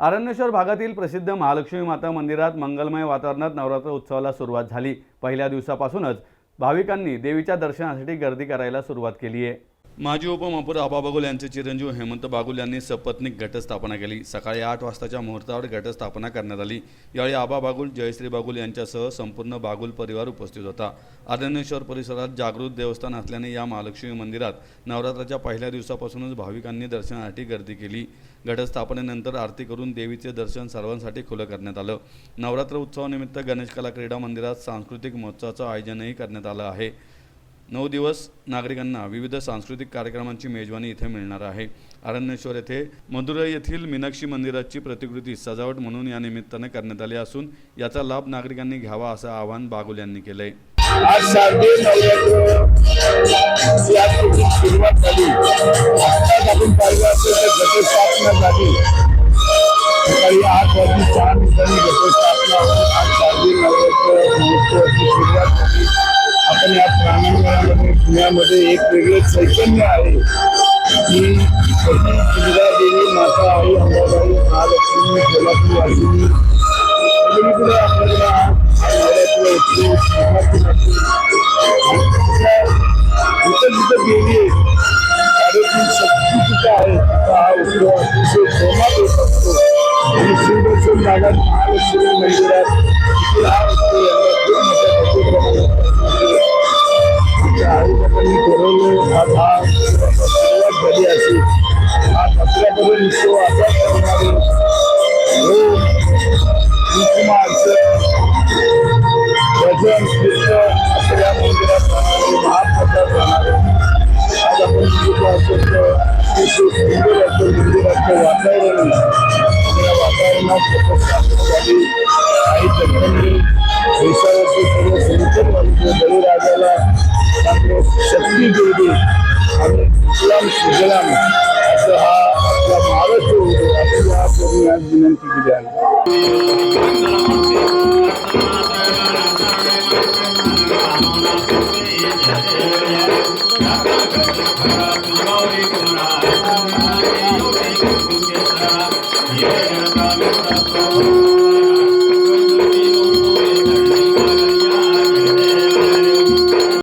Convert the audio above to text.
अरण्येश्वर भागातील प्रसिद्ध महालक्ष्मी माता मंदिरात मंगलमय वातावरणात नवरात्र उत्सवाला सुरुवात झाली. पहिल्या दिवसापासूनच भाविकांनी देवीच्या दर्शनासाठी गर्दी करायला सुरुवात केली आहे. माजी उपमहापौर आबा बागुल यांचे चिरंजीव हेमंत बागुल यांनी सपत्नीक घटस्थापना केली. सकाळी आठ वाजताच्या मुहूर्तावर घटस्थापना करण्यात आली. यावेळी आबा बागुल जयश्री बागुल यांच्यासह संपूर्ण बागुल परिवार उपस्थित होता. आदरणेश्वर परिसरात जागृत देवस्थान असल्याने या महालक्ष्मी मंदिरात नवरात्राच्या पहिल्या दिवसापासूनच भाविकांनी दर्शनासाठी गर्दी केली. घटस्थापनेनंतर आरती करून देवीचे दर्शन सर्वांसाठी खुलं करण्यात आलं. नवरात्र उत्सवानिमित्त गणेश कला क्रीडा मंदिरात सांस्कृतिक महोत्सवाचं आयोजनही करण्यात आलं आहे. नऊ दिवस नागरिकांना विविध सांस्कृतिक कार्यक्रमांची मेजवानी इथे मिळणार आहे. अरण्येश्वर येथे मदुराई येथील मीनाक्षी मंदिराची प्रतिकृती सजावट म्हणून या निमित्ताने करण्यात आली असून याचा लाभ नागरिकांनी घ्यावा असं आवाहन बागुल यांनी केलंय. आज शारदीय नवरात्र सुरुवात झाली आत्ताच आपण पाहिलं असेल तर घटस्थापना झाली. सकाळी आठ वाजून चार ठिकाणी घटस्थापना आज शारदीय नवरात्र महोत्सवाची सुरुवात झाली. आपण या प्रांगणामध्ये पुण्यामध्ये एक वेगळं चैतन्य आहे. की सुविधा देवी माता आई अंबाबाई महालक्ष्मी कोल्हापूर वाशिनी सगळीकडे आपल्याला नवरात्र उत्सव जिथं जिथं देवी आहे शक्ती तिथं आहे. तिथं हा उत्सव अतिशय जोमात होत असतो. आणि शिवदर्शन भागात महालक्ष्मी आमच्या आईबाबांनी ठरवलं आज हा सुरुवात झाली असेल उत्सव हो, भजन कीर्तन असं या मंदिरात राहणारे महाप्रसाद राहणारे. आज आपण बघितलं असेल तर मंदिराचं वातावरण या वातावरणात झाली. ini dulu kami pulang sejalan sehingga malam itu adalah pemilihan nanti kita. Thank.